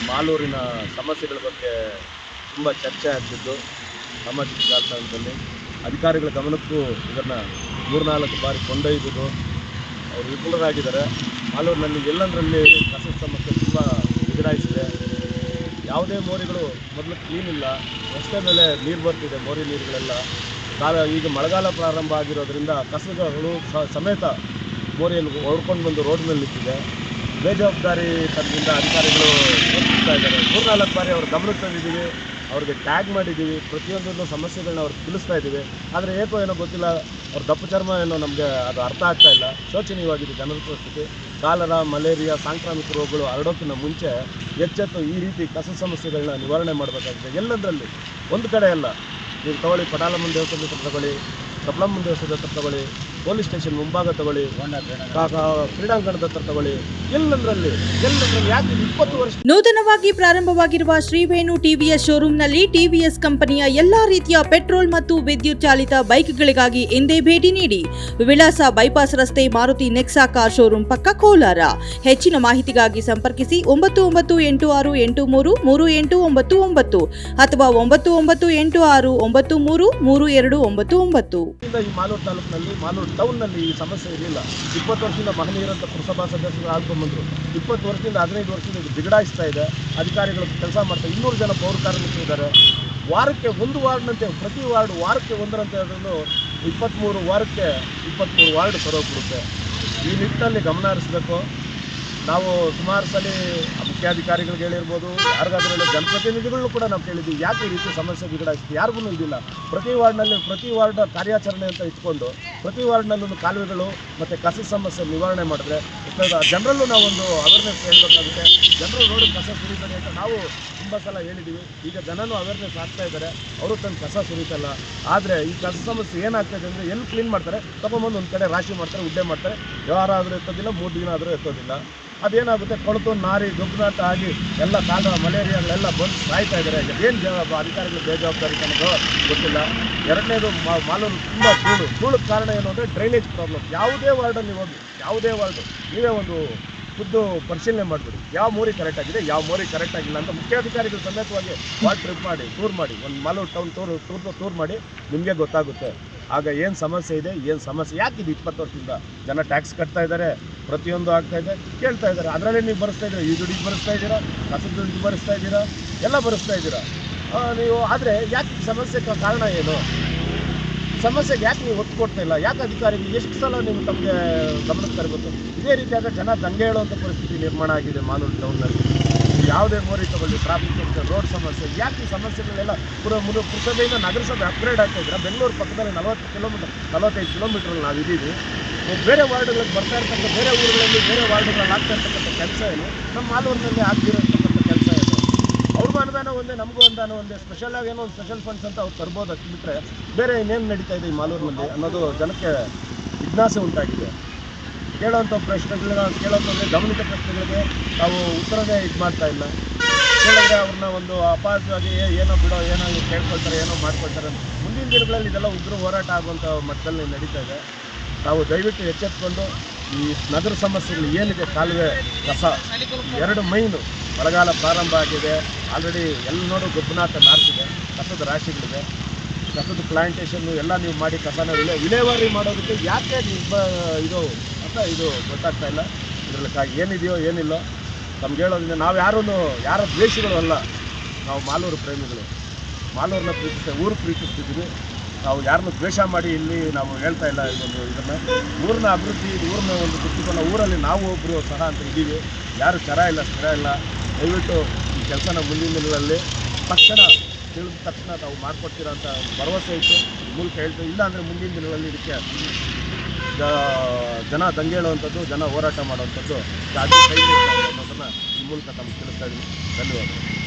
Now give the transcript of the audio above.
ಮಾಲೂರಿನ ಸಮಸ್ಯೆಗಳ ಬಗ್ಗೆ ತುಂಬ ಚರ್ಚೆ ಆಗ್ತಿತ್ತು ಸಾಮಾಜಿಕ ಜಾಲತಾಣದಲ್ಲಿ ಅಧಿಕಾರಿಗಳ ಗಮನಕ್ಕೂ ಇದನ್ನು ಮೂರ್ನಾಲ್ಕು ಬಾರಿ ಕೊಂಡೊಯ್ದಿದ್ದು. ಅವರು ವಿಫುಲರಾಗಿದ್ದಾರೆ. ಮಾಲೂರಿನಲ್ಲಿ ಎಲ್ಲಂದರಲ್ಲಿ ಕಸದ ಸಮಸ್ಯೆ ತುಂಬ ಬಿಗಡಾಯಿಸಿದೆ ಯಾವುದೇ ಮೋರಿಗಳು ಮೊದಲು ಕ್ಲೀನ್ ಇಲ್ಲ. ರಸ್ತೆ ಮೇಲೆ ನೀರು ಬರ್ತಿದೆ ಮೋರಿ ನೀರುಗಳೆಲ್ಲ. ಕಾಲ ಈಗ ಮಳೆಗಾಲ ಪ್ರಾರಂಭ ಆಗಿರೋದ್ರಿಂದ ಕಸಗಳು ಸಮೇತ ಮೋರಿಯಲ್ಲಿ ಹೊಡ್ಕೊಂಡು ಬಂದು ರೋಡ್ ಮೇಲೆ ನಿಂತಿದೆ ಬೇಜವಾಬ್ದಾರಿ ತನದಿಂದ ಅಧಿಕಾರಿಗಳು ವರ್ತಿಸ್ತಾ ಇದ್ದಾರೆ. ಮೂರ್ನಾಲ್ಕು ಬಾರಿ ಅವ್ರ ಗಮನಕ್ಕೆ ತಂದಿದ್ದೀವಿ. ಅವ್ರಿಗೆ ಟ್ಯಾಗ್ ಮಾಡಿದ್ದೀವಿ. ಪ್ರತಿಯೊಂದನ್ನು ಸಮಸ್ಯೆಗಳನ್ನ ಅವ್ರಿಗೆ ತಿಳಿಸ್ತಾ ಇದ್ದೀವಿ. ಆದರೆ ಏಕೋ ಏನೋ ಗೊತ್ತಿಲ್ಲ, ಅವ್ರ ದಪ್ಪು ಚರ್ಮ ಏನೋ ನಮಗೆ ಅದು ಅರ್ಥ ಆಗ್ತಾ ಇಲ್ಲ. ಶೋಚನೀಯವಾಗಿದೆ ಜನರ ಪರಿಸ್ಥಿತಿ. ಕಾಲರ, ಮಲೇರಿಯಾ, ಸಾಂಕ್ರಾಮಿಕ ರೋಗಗಳು ಹರಡೋಕ್ಕಿಂತ ಮುಂಚೆ ಎಚ್ಚೆತ್ತು ಈ ರೀತಿ ಕಸ ಸಮಸ್ಯೆಗಳನ್ನ ನಿವಾರಣೆ ಮಾಡಬೇಕಾಗಿದೆ. ಎಲ್ಲದರಲ್ಲಿ? ಒಂದು ಕಡೆ ಅಲ್ಲ. ನೀವು ತಗೊಳ್ಳಿ, ಪಟಾಲಮ್ಮನ ದೇವಸ್ಥಾನದ ಹತ್ರ ತಗೊಳ್ಳಿ, ಕಪ್ಲಮ್ಮನ ದೇವಸ್ಥಾನದ ಹತ್ರ ತಗೊಳ್ಳಿ ಪೊಲೀಸ್ ಸ್ಟೇಷನ್ ಮುಂಭಾಗ ತಗೊಳ್ಳಿ ಕ್ರೀಡಾಂಗಣದ ಹತ್ರ ತಗೊಳ್ಳಿ. ಎಲ್ಲಂದ್ರಲ್ಲಿ ಎಲ್ಲಂದ್ರಲ್ಲಿ ಯಾಕೆ ಇಪ್ಪತ್ತು ವರ್ಷ ನೂತನವಾಗಿ ಪ್ರಾರಂಭವಾಗಿರುವ ಶ್ರೀವೇಣು ಟಿವಿಎಸ್ ಶೋರೂಮ್ನಲ್ಲಿ ಟಿವಿಎಸ್ ಕಂಪನಿಯ ಎಲ್ಲಾ ರೀತಿಯ ಪೆಟ್ರೋಲ್ ಮತ್ತು ವಿದ್ಯುತ್ ಚಾಲಿತ ಬೈಕ್ಗಳಿಗಾಗಿ ಎಂದೇ ಭೇಟಿ ನೀಡಿ. ವಿಳಾಸ ಬೈಪಾಸ್ ರಸ್ತೆ ಮಾರುತಿ ನೆಕ್ಸಾ ಕಾರ್ ಶೋರೂಮ್ ಪಕ್ಕ ಕೋಲಾರ. ಹೆಚ್ಚಿನ ಮಾಹಿತಿಗಾಗಿ ಸಂಪರ್ಕಿಸಿ ಒಂಬತ್ತು ಒಂಬತ್ತು ಎಂಟು ಆರು ಎಂಟು ಮೂರು ಮೂರು ಎಂಟು ಒಂಬತ್ತು ಒಂಬತ್ತು ಅಥವಾ ಒಂಬತ್ತು ಒಂಬತ್ತು ಎಂಟು ಆರು ಒಂಬತ್ತು ಮೂರು ಮೂರು ಎರಡು ಒಂಬತ್ತು ಒಂಬತ್ತು. ಈ ಮಾಲೂರು ತಾಲೂಕಿನಲ್ಲಿ ಮಾಲೂರು ಟೌನ್ನಲ್ಲಿ ಈ ಸಮಸ್ಯೆ ಇರಲಿಲ್ಲ. ಇಪ್ಪತ್ತು ವರ್ಷದಿಂದ ಮಹನೀಯರಂತ ಪುರಸಭಾ ಸದಸ್ಯರು ಆಳ್ಕೊಂಡ್ಬಂದರು ಇಪ್ಪತ್ತು ವರ್ಷದಿಂದ ಹದಿನೈದು ವರ್ಷದಿಂದ ಇದು ಬಿಗಡಾಯಿಸ್ತಾ ಇದೆ. ಅಧಿಕಾರಿಗಳು ಕೆಲಸ ಮಾಡ್ತಾರೆ ಇನ್ನೂರು ಜನ ಪೌರ ಕಾರ್ಮಿಕರು ವಾರಕ್ಕೆ ಒಂದು ವಾರ್ಡ್ನಂತೆ, ಪ್ರತಿ ವಾರ್ಡ್ ವಾರಕ್ಕೆ ಒಂದರಂತೆ ಅದನ್ನು ಇಪ್ಪತ್ತ್ಮೂರು ವಾರಕ್ಕೆ ಇಪ್ಪತ್ತ್ಮೂರು ವಾರ್ಡ್ ಸರೋಗ್ಬಿಡುತ್ತೆ ಈ ನಿಟ್ಟಿನಲ್ಲಿ ಗಮನ ಹರಿಸ್ಬೇಕು. ನಾವು ಸುಮಾರು ಸಲ ಮುಖ್ಯಾಧಿಕಾರಿಗಳಿಗೆ ಹೇಳಿರ್ಬೋದು, ಯಾರಿಗಾದ್ರೂ ಹೇಳಿ ಜನಪ್ರತಿನಿಧಿಗಳು ಕೂಡ ನಾವು ಕೇಳಿದ್ದೀವಿ. ಯಾಕೆ ಈ ರೀತಿ ಸಮಸ್ಯೆ ಬಿಗಡಾಯಿಸ್ತೀವಿ ಯಾರಿಗೂ ಇದಿಲ್ಲ. ಪ್ರತಿ ವಾರ್ಡ್ನಲ್ಲಿ, ಪ್ರತಿ ವಾರ್ಡ್ ಕಾರ್ಯಾಚರಣೆ ಅಂತ ಇಟ್ಕೊಂಡು, ಪ್ರತಿ ವಾರ್ಡ್ನಲ್ಲೂ ಕಾಲುವೆಗಳು ಮತ್ತು ಕಸ ಸಮಸ್ಯೆ ನಿವಾರಣೆ ಮಾಡಿದ್ರೆ ಜನರಲ್ಲೂ ನಾವೊಂದು ಅವೇರ್ನೆಸ್ ಹೇಳಬೇಕಾಗುತ್ತೆ. ಜನರು ನೋಡಿ ಕಸ ಸುರಿತಾರೆ ಅಂತ ನಾವು ತುಂಬ ಸಲ ಹೇಳಿದ್ದೀವಿ. ಈಗ ಜನನೂ ಅವೇರ್ನೆಸ್ ಆಗ್ತಾ ಇದ್ದಾರೆ. ಅವರು ತನ್ನ ಕಸ ಸುರಿತಲ್ಲ. ಆದರೆ ಈ ಕಸ ಸಮಸ್ಯೆ ಏನಾಗ್ತದೆ ಅಂದರೆ ಎಲ್ಲಿ ಕ್ಲೀನ್ ಮಾಡ್ತಾರೆ? ತಗೊಂಬಂದು ಒಂದು ಕಡೆ ರಾಶಿ ಮಾಡ್ತಾರೆ, ಉಡ್ಡೆ ಮಾಡ್ತಾರೆ. ವ್ಯವಹಾರ ಆದರೂ ಎತ್ತೋದಿಲ್ಲ, ಮೂರು ದಿನ ಆದರೂ ಎತ್ತೋದಿಲ್ಲ. ಅದೇನಾಗುತ್ತೆ? ಕೊಳತು ನಾರಿ ದುಗ್ಧಾಟ ಆಗಿ ಎಲ್ಲ ಕಾಲ ಮಲೇರಿಯಾಗಳೆಲ್ಲ ಬಂದು ಸಾಯ್ತಾ ಇದ್ದಾರೆ ಏನು ಜವಾಬ್? ಅಧಿಕಾರಿಗಳು ಬೇಜವಾಬ್ದಾರಿ ತನಕ ಗೊತ್ತಿಲ್ಲ. ಎರಡನೇದು ಮಾಲೂರು ತುಂಬ ಧೂಳು. ಧೂಳಕ್ಕೆ ಕಾರಣ ಏನು ಅಂದರೆ ಡ್ರೈನೇಜ್ ಪ್ರಾಬ್ಲಮ್. ಯಾವುದೇ ವಾರ್ಡಲ್ಲಿ ಹೋಗಿ, ಯಾವುದೇ ವಾರ್ಡು ನೀವೇ ಒಂದು ಖುದ್ದು ಪರಿಶೀಲನೆ ಮಾಡಿಬಿಡಿ. ಯಾವ ಮೂರಿ ಕರೆಕ್ಟ್ ಆಗಿದೆ, ಯಾವ ಮೂರಿ ಕರೆಕ್ಟ್ ಆಗಿಲ್ಲ ಅಂತ ಮುಖ್ಯಾಧಿಕಾರಿಗಳು ಸಮೇತವಾಗಿ ವಾರ್ಡ್ ಟ್ರಿಪ್ ಮಾಡಿ, ಟೂರ್ ಮಾಡಿ, ಒಂದು Malur town tour tour tour ಮಾಡಿ ನಿಮಗೆ ಗೊತ್ತಾಗುತ್ತೆ. ಆಗ ಏನು ಸಮಸ್ಯೆ ಇದೆ, ಏನು ಸಮಸ್ಯೆ? ಯಾಕೆ ಇದು ಇಪ್ಪತ್ತು ವರ್ಷದಿಂದ ಜನ ಟ್ಯಾಕ್ಸ್ ಕಟ್ತಾ ಇದ್ದಾರೆ? ಪ್ರತಿಯೊಂದು ಆಗ್ತಾ ಇದೆ, ಕೇಳ್ತಾ ಇದ್ದಾರೆ. ಅದರಲ್ಲೇ ನೀವು ಬರೆಸ್ತಾ ಇದ್ದೀರಾ? ಈ ದುಡ್ಡಿಗೆ ಬರೆಸ್ತಾ ಇದ್ದೀರಾ? ಕಸದ ದುಡ್ಡಿಗೆ ಬರೆಸ್ತಾ ಇದ್ದೀರಾ? ಎಲ್ಲ ಬರೆಸ್ತಾ ಇದ್ದೀರಾ? ನೀವು, ಆದರೆ ಯಾಕೆ ಸಮಸ್ಯೆ ಕಾರಣ ಏನು? ಸಮಸ್ಯೆಗೆ ಯಾಕೆ ನೀವು ಒತ್ತು ಕೊಡ್ತಾ ಇಲ್ಲ? ಯಾಕೆ ಅಧಿಕಾರಿಗಳು ಎಷ್ಟು ಸಲ ನೀವು ತಮಗೆ ಗಮನಕ್ಕೆ ತರಬೇಕು ಇದೇ ರೀತಿಯಾದ ಜನ ದಂಗೆ ಹೇಳುವಂಥ ಪರಿಸ್ಥಿತಿ ನಿರ್ಮಾಣ ಆಗಿದೆ ಮಾಲೂರು ಟೌನ್ನಲ್ಲಿ ಯಾವುದೇ ಮೋರಿ ತಗೊಳ್ಳಿ ಟ್ರಾಫಿಕ್ ರೋಡ್ ಸಮಸ್ಯೆ, ಯಾಕೆ ಈ ಸಮಸ್ಯೆಗಳೆಲ್ಲ ಪುರ ಮುರು ಪುರಸಭೆಯಿಂದ ನಗರಸಭೆ ಅಪ್ಗ್ರೇಡ್ ಆಗ್ತಾ ಇದ್ರೆ, ಬೆಂಗಳೂರು ಪಕ್ಕದಲ್ಲಿ ನಲವತ್ತು ಕಿಲೋಮೀಟರ್ ನಲವತ್ತೈದು ಕಿಲೋಮೀಟ್ರಲ್ಲಿ ನಾವು ಇದ್ದೀವಿ ಬೇರೆ ವಾರ್ಡ್ಗಳಿಗೆ ಬರ್ತಾ ಇರ್ತಕ್ಕಂಥ, ಬೇರೆ ಊರುಗಳಲ್ಲಿ ಬೇರೆ ವಾರ್ಡ್ಗಳಲ್ಲಿ ಆಗ್ತಾ ಇರ್ತಕ್ಕಂಥ ಕೆಲಸ ಏನು? ನಮ್ಮ ಮಾಲೂರಿನಲ್ಲಿ ಆಗ್ತಿರತಕ್ಕಂಥ ಕೆಲಸ ಏನು? ಅವ್ರಿಗೂ ಅನುದಾನ ಒಂದೇ, ನಮಗೂ ಅನುದಾನ ಒಂದೇ ಸ್ಪೆಷಲ್ ಆಗಿ ಏನೋ ಒಂದು ಸ್ಪೆಷಲ್ ಫಂಡ್ಸ್ ಅಂತ ಅವ್ರು ತರ್ಬೋದು ಬಿಟ್ಟರೆ ಬೇರೆ ಇನ್ನೇನು ನಡೀತಾ ಇದೆ ಈ ಮಾಲೂರಿನಲ್ಲಿ ಅನ್ನೋದು ಜನಕ್ಕೆ ಜಿಜ್ಞಾಸೆ ಉಂಟಾಗಿದೆ. ಕೇಳೋವಂಥ ಪ್ರಶ್ನೆಗಳನ್ನ ಕೇಳೋಂಥದ್ದು ಗಮನಿತ ಪ್ರಶ್ನೆಗಳಿಗೆ ನಾವು ಉತ್ತರವೇ ಇದು ಮಾಡ್ತಾ ಇಲ್ಲ. ಕೇಳಿದ್ರೆ ಅವ್ರನ್ನ ಒಂದು ಅಪಾಯವಾಗಿ ಏ- ಏನೋ ಬಿಡೋ, ಏನೋ ಕೇಳ್ಕೊಳ್ತಾರೆ, ಏನೋ ಮಾಡ್ಕೊಳ್ತಾರೆ. ಮುಂದಿನ ದಿನಗಳಲ್ಲಿ ಇದೆಲ್ಲ ಉಗ್ರ ಹೋರಾಟ ಆಗುವಂಥ ಮಟ್ಟದಲ್ಲಿ ನಡೀತಾ ಇದೆ. ನಾವು ದಯವಿಟ್ಟು ಎಚ್ಚೆತ್ಕೊಂಡು ಈ ನಗರ ಸಮಸ್ಯೆಗಳು ಏನಿದೆ, ಕಾಲುವೆ ಕಸ, ಎರಡು ಮೈನು ಬರಗಾಲ ಪ್ರಾರಂಭ ಆಗಿದೆ. ಆಲ್ರೆಡಿ ಎಲ್ಲ ನೋಡು ಗೊಬ್ಬನಾಥ ನಾರ್ತಿದೆ ಕಸದ ರಾಶಿಗಳಿದೆ. ಕಸದ ಪ್ಲಾಂಟೇಷನ್ನು ಎಲ್ಲ ನೀವು ಮಾಡಿ ಕಸನ ವಿಲೇ ವಿಲೇವಾರಿ ಮಾಡೋದಕ್ಕೆ ಯಾಕೆ ಇದು ಅಂತ ಇದು ಗೊತ್ತಾಗ್ತಾ ಇಲ್ಲ. ಇದರಲ್ಲಿ ಏನಿದೆಯೋ ಏನಿಲ್ಲೋ ತಮ್ಗೆ ಹೇಳೋದ್ರಿಂದ ನಾವು ಯಾರೂ ಯಾರ ದ್ವೇಷಗಳು ಅಲ್ಲ. ನಾವು ಮಾಲೂರು ಪ್ರೇಮಿಗಳು. ಮಾಲೂರನ್ನ ಪ್ರೀತಿಸ್ತೇವೆ ಊರು ಪ್ರೀತಿಸ್ತಿದ್ದೀವಿ ನಾವು ಯಾರನ್ನು ದ್ವೇಷ ಮಾಡಿ ಇಲ್ಲಿ ನಾವು ಹೇಳ್ತಾ ಇಲ್ಲ ಇದೊಂದು ಇದನ್ನು. ಊರಿನ ಅಭಿವೃದ್ಧಿ, ಊರಿನ ಒಂದು ದೃಷ್ಟಿಕೋನ, ಊರಲ್ಲಿ ನಾವು ಒಬ್ಬರು ಸಹ ಅಂತ ಇದ್ದೀವಿ. ಯಾರು ಚರ ಇಲ್ಲ, ಸ್ಥಿರ ಇಲ್ಲ. ದಯವಿಟ್ಟು ಈ ಕೆಲಸನ ಮುಂದಿನ ದಿನಗಳಲ್ಲಿ ತಕ್ಷಣ ತಿಳಿದ ತಕ್ಷಣ ತಾವು ಮಾಡಿಕೊಡ್ತೀರ ಅಂತ ಭರವಸೆ ಇತ್ತು ಮೂಲಕ ಹೇಳ್ತೀವಿ ಇಲ್ಲ. ಅಂದರೆ ಮುಂದಿನ ದಿನಗಳಲ್ಲಿ ಇದಕ್ಕೆ ಜನ ದಂಗೆ ಹೇಳುವಂಥದ್ದು ಜನ ಹೋರಾಟ ಮಾಡುವಂಥದ್ದು ಈ ಮೂಲಕ ತಮಗೆ ತಿಳಿಸ್ತಾ ಇದ್ದೀನಿ. ಧನ್ಯವಾದ